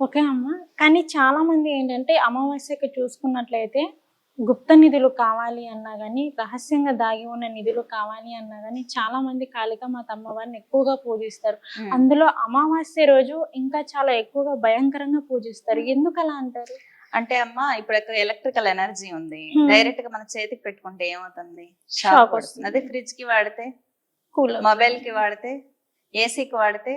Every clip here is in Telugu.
ఓకే అమ్మ. కానీ చాలా మంది ఏంటంటే అమావాస్యకి చూసుకున్నట్లయితే గుప్త నిధులు కావాలి అన్నా కానీ రహస్యంగా దాగి ఉన్న నిధులు కావాలి అన్నా కానీ చాలా మంది కాళికామాత అమ్మవారిని ఎక్కువగా పూజిస్తారు. అందులో అమావాస్య రోజు ఇంకా చాలా ఎక్కువగా భయంకరంగా పూజిస్తారు. ఎందుకు అలా అంటారు? అంటే అమ్మ ఇప్పుడు ఎలక్ట్రికల్ ఎనర్జీ ఉంది. డైరెక్ట్గా మన చేతికి పెట్టుకుంటే ఏమవుతుంది? షాక్ వస్తుంది. అదే ఫ్రిడ్జ్కి వాడితే కూల్ మొబైల్కి వాడితే ఏసీకి వాడితే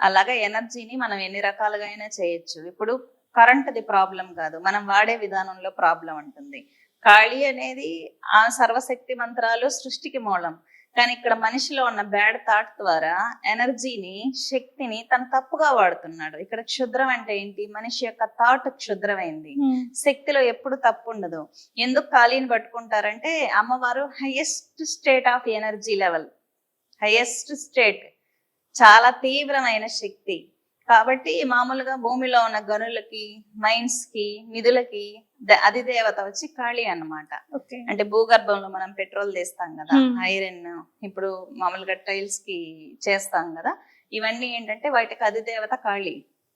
అలాగా ఎనర్జీని మనం ఎన్ని రకాలుగా అయినా చేయొచ్చు. ఇప్పుడు కరెంట్ది ప్రాబ్లం కాదు. మనం వాడే విధానంలో ప్రాబ్లం ఉంటుంది ఖాళీ అనేది ఆ సర్వశక్తి మంత్రాలు సృష్టికి మూలం. కానీ ఇక్కడ మనిషిలో ఉన్న బ్యాడ్ థాట్ ద్వారా ఎనర్జీని శక్తిని తను తప్పుగా వాడుతున్నాడు. ఇక్కడ క్షుద్రం అంటే ఏంటి? మనిషి యొక్క థాట్ క్షుద్రమైంది. శక్తిలో ఎప్పుడు తప్పు ఉండదు ఎందుకు ఖాళీని పట్టుకుంటారంటే అమ్మవారు highest state of energy level highest state చాలా తీవ్రమైన శక్తి. కాబట్టి మామూలుగా భూమిలో ఉన్న గనులకి మైన్స్కి నిధులకి అధిదేవత వచ్చి కాళీ అన్నమాట. అంటే భూగర్భంలో మనం పెట్రోల్ తీస్తాం కదా. ఐరన్ ఇప్పుడు మామూలుగా టైల్స్కి చేస్తాం కదా ఇవన్నీ ఏంటంటే వాటికి అధిదేవత కాళీ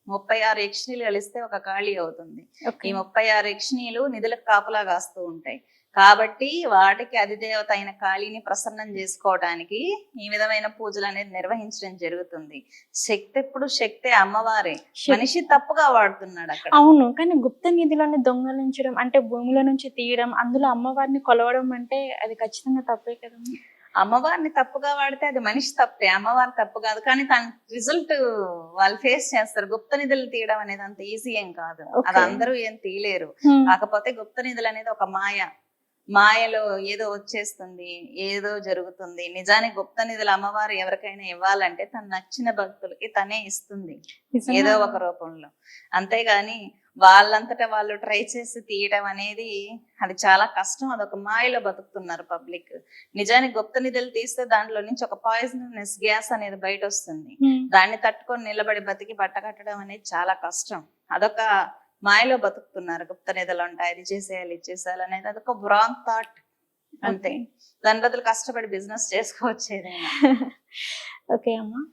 ముప్పై ఆరు యక్షిణీలు కలిస్తే ఒక కాళీ అవుతుంది. ఈ ముప్పై ఆరు యక్షిణీలు నిధులకు కాపలా కాస్తూ ఉంటాయి. కాబట్టి వాటికి అధిదేవత అయిన కాళీని ప్రసన్నం చేసుకోవడానికి ఈ విధమైన పూజలు అనేది నిర్వహించడం జరుగుతుంది. శక్తి ఎప్పుడు శక్తి అమ్మవారే. మనిషి తప్పుగా వాడుతున్నాడు అక్కడ. అవును కానీ గుప్త నిధిలోని దొంగలించడం అంటే భూమిలో నుంచి తీయడం అందులో అమ్మవారిని కొలవడం అంటే అది ఖచ్చితంగా తప్పే కదా అమ్మవారిని తప్పుగా వాడితే అది మనిషి తప్పే అమ్మవారి తప్పు కాదు. కానీ తన రిజల్ట్ వాళ్ళు ఫేస్ చేస్తారు. గుప్త నిధులు తీయడం అనేది అంత ఈజీ ఏం కాదు. అది అందరూ ఏం తీయలేరు. కాకపోతే గుప్త నిధులు అనేది ఒక మాయ. మాయలో ఏదో వచ్చేస్తుంది ఏదో జరుగుతుంది. నిజానికి గుప్త నిధులు అమ్మవారు ఎవరికైనా ఇవ్వాలంటే తను నచ్చిన భక్తులకి తనే ఇస్తుంది. ఏదో ఒక రూపంలో. అంతేగాని వాళ్ళంతటా వాళ్ళు ట్రై చేసి తీయడం అనేది అది చాలా కష్టం. అదొక మాయలో బతుకుతున్నారు పబ్లిక్. నిజానికి గుప్త నిధులు తీస్తే దాంట్లో నుంచి ఒక పాయిజనస్ గ్యాస్ అనేది బయట వస్తుంది. దాన్ని తట్టుకొని నిలబడి బతికి బట్ట కట్టడం అనేది చాలా కష్టం. అదొక మాయలో బతుకుతున్నారు గుప్త నిధులు ఉంటాయి. అది చేసేయాలి ఇది చేసేయాలి అనేది అదొక బ్రాంగ్ థాట్ అంతే. దాని బదులు కష్టపడి బిజినెస్ చేసుకోవచ్చు ఏదైనా. ఓకే అమ్మా.